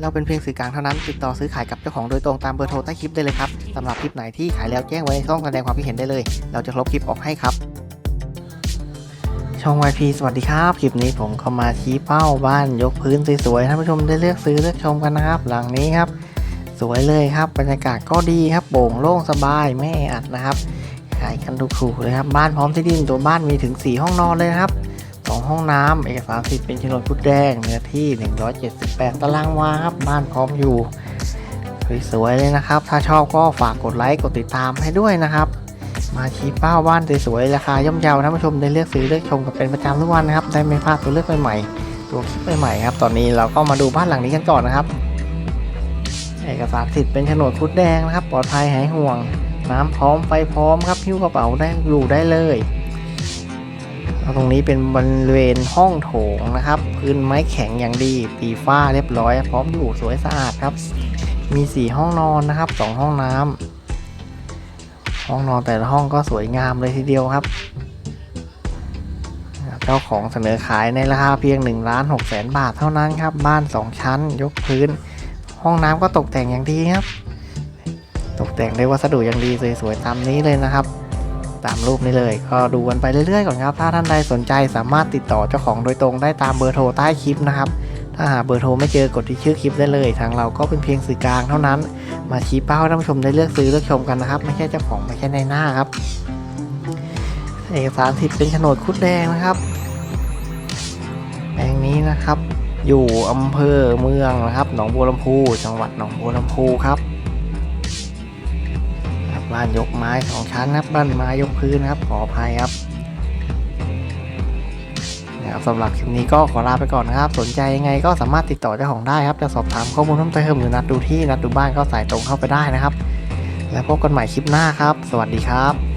เราเป็นเพียงสื่อกลางเท่านั้น ติดต่อซื้อขายกับเจ้าของโดยตรงตามเบอร์โทรใต้คลิปได้เลยครับสำหรับคลิปไหนที่ขายแล้วแจ้งไว้ในช่องแสดงความคิดเห็นได้เลย เราจะลบคลิปออกให้ครับ ช่อง YP สวัสดีครับ คลิปนี้ผมเข้ามาชี้เป้าบ้านยกพื้นสวยๆท่านผู้ชมได้เลือกซื้อเลือกชมกันนะครับ หลังนี้ครับ สวยเลยครับ บรรยากาศก็ดีครับโปร่งโล่งสบายไม่แออัดนะครับขายกันถูกๆเลยครับบ้านพร้อมที่ดินตัวบ้านมีถึง 4 ห้องนอนเลยครับ สองห้องน้ำเอกสารสิทธิ์เป็นโฉนดพุดแดงเนื้อที่ 178 ตารางวาครับบ้านพร้อมอยู่สวยๆเลยนะครับ ถ้าชอบก็ฝากกดไลค์กดติดตามให้ด้วยนะครับ มาชี้เป้าบ้านสวยๆราคาย่อมเยาท่านผู้ชมได้เลือกซื้อเลือกชมกันเป็นประจำทุกวันนะครับได้ไม่พลาดตัวเลือกใหม่ๆตัวคลิปใหม่ๆครับตอนนี้เราก็มาดูบ้านหลังนี้กันก่อนนะครับ เอกสารสิทธิ์เป็นโฉนดพุดแดงนะครับ ปลอดภัยหายห่วง น้ำพร้อมไฟพร้อมครับหิ้วกระเป๋าได้อยู่ได้เลย ตรงนี้เป็นบริเวณห้องโถงนะครับ พื้นไม้แข็งอย่างดีตีฝ้าเรียบร้อย พร้อมอยู่สวยสะอาดครับ มี 4 ห้องนอนนะครับ 2 ห้องน้ำห้องนอนแต่ละห้องก็สวยงามเลยทีเดียวครับเจ้าของเสนอขายในราคาเพียง1ล้าน6แสนบาทเท่านั้นครับ บ้าน 2 ชั้น ยกพื้น ห้องน้ำก็ตกแต่งอย่างดีครับ ตกแต่งด้วยวัสดุอย่างดีสวยๆตามนี้เลยนะครับ ตามรูปนี้เลย ก็ดูกันไปเรื่อยๆก่อนครับ ถ้าท่านใดสนใจสามารถติดต่อเจ้าของโดยตรงได้ตามเบอร์โทรใต้คลิปนะครับ ถ้าหาเบอร์โทรไม่เจอกดที่ชื่อคลิปได้เลย ทางเราก็เป็นเพียงสื่อกลางเท่านั้น มาชี้เป้าให้ท่านผู้ชมได้เลือกซื้อเลือกชมกันนะครับ ไม่ใช่เจ้าของไม่ใช่ในหน้าครับ เอกสารสิทธิ์เป็นโฉนดคุดแดงนะครับแปลงนี้นะครับ อยู่อำเภอเมืองนะครับ หนองบัวลำพู จังหวัดหนองบัวลำพูครับครับ บ้านยกไม้สองชั้นนะครับ บ้านไม้ยกพื้นนะครับ ขออภัยครับนะครับสำหรับคลิปนี้ก็ขอลาไปก่อนนะครับ สนใจยังไงก็สามารถติดต่อเจ้าของได้ครับ จะสอบถามข้อมูลเพิ่มเติมหรือนัดดูที่นัดดูบ้านก็สายตรงเข้าไปได้นะครับ แล้วพบกันใหม่คลิปหน้าครับ สวัสดีครับ